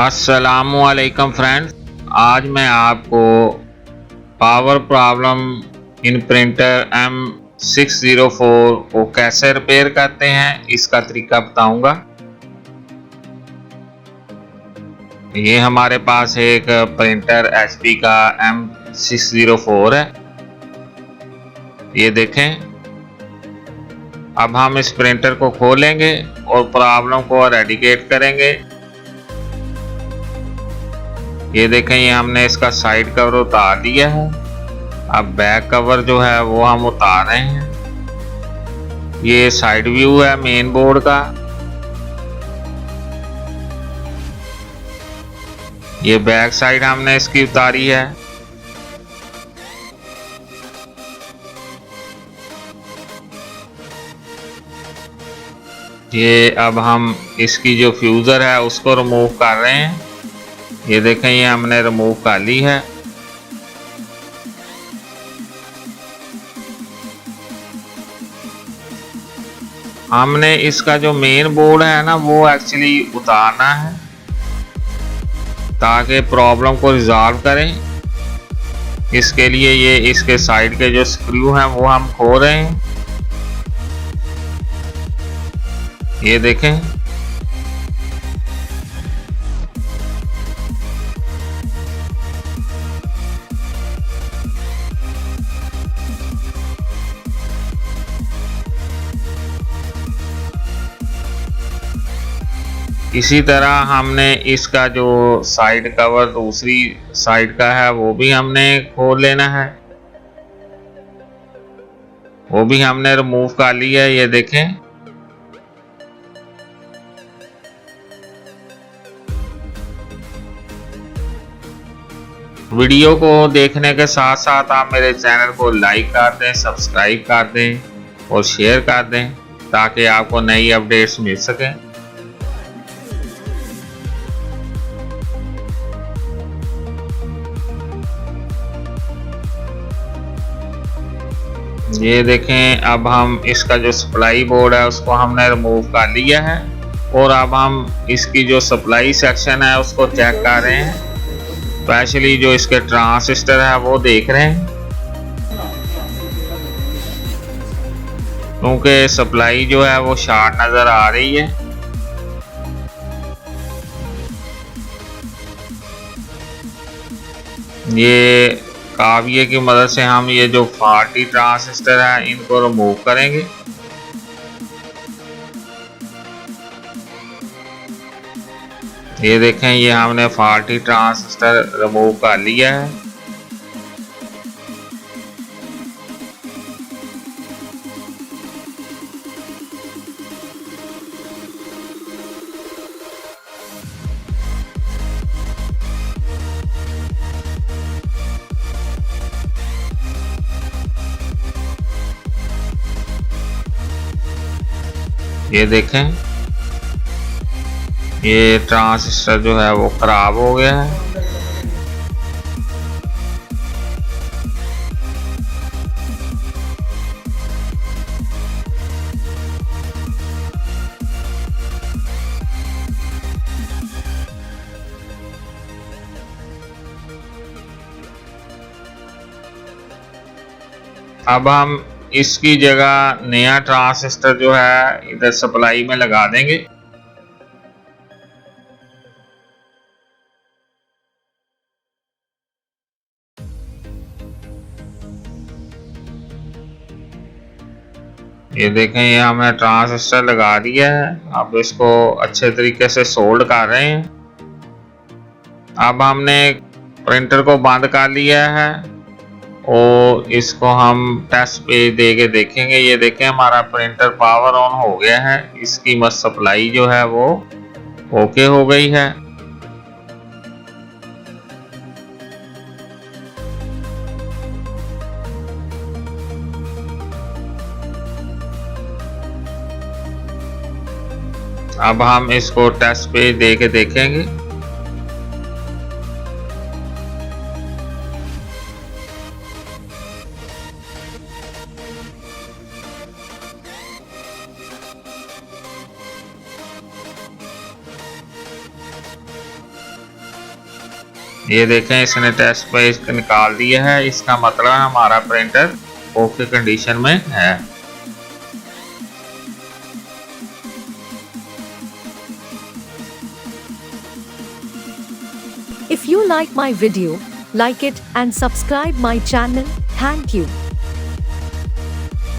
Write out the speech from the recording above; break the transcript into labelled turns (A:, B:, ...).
A: असलकम फ्रेंड्स आज मैं आपको power problem in printer M six zero four को कैसे रिपेयर करते हैं, इसका तरीका बताऊँगा। ये हमारे पास एक प्रिंटर एचपी का एम सिक्स ज़ीरो फोर है। ये देखें। अब हम इस प्रिंटर को खोलेंगे और प्रॉब्लम को रेडिकेट करेंगे। ये देखें, ये हमने इसका साइड कवर उतार दिया है। अब बैक कवर जो है, वो हम उतार रहे हैं। ये साइड व्यू है मेन बोर्ड का। ये बैक साइड हमने इसकी उतारी है। ये अब हम इसकी जो फ्यूज़र है, उसको रिमूव कर रहे हैं। ये देखें, ये हमने रिमूव कर ली है। हमने इसका जो मेन बोर्ड है ना, वो एक्चुअली उतारना है, ताकि प्रॉब्लम को रिजॉल्व करें। इसके लिए ये, इसके साइड के जो स्क्रू हैं, वो हम खो रहे हैं। ये देखें इसी तरह हमने इसका जो साइड कवर दूसरी साइड का है, वो भी हमने खोल लेना है। वो भी हमने रिमूव कर लिया है, ये देखें। वीडियो को देखने के साथ साथ आप मेरे चैनल को लाइक कर दें सब्सक्राइब कर दें और शेयर कर दें, ताकि आपको नई अपडेट्स मिल सकें। ये देखें, अब हम इसका जो सप्लाई बोर्ड है, उसको हमने रिमूव कर लिया है। और अब हम इसकी जो सप्लाई सेक्शन है, उसको चेक कर रहे हैं। स्पेशली जो इसके ट्रांसिस्टर है, वो देख रहे हैं। क्योंकि सप्लाई जो है, वो शार्ट नज़र आ रही है। ये काविये की मदद से हम ये जो फार्टी ट्रांसिस्टर है, इनको रिमूव करेंगे? ये देखें, ये हमने फार्टी ट्रांसिस्टर रिमूव कर लिया है। ये देखें। ये ट्रांसिस्टर जो है वो ख़राब हो गया है। अब हम इसकी जगह नया ट्रांसिस्टर जो है, इधर सप्लाई में लगा देंगे। ये देखें, ये हमने ट्रांसिस्टर लगा दिया है। अब इसको अच्छे तरीके से सोल्ड कर रहे हैं। अब हमने प्रिंटर को बंद कर लिया है। और इसको हम टेस्ट पे दे के देखेंगे। ये देखें, हमारा प्रिंटर पावर ऑन हो गया है। इसकी मत सप्लाई जो है वो ओके हो गई है। अब हम इसको टेस्ट पे दे के देखेंगे। ये देखें, इसने टेस्ट पेज निकाल दिया है। इसका मतलब हमारा प्रिंटर ओके कंडीशन में है।
B: If you like my video like it and subscribe my channel thank you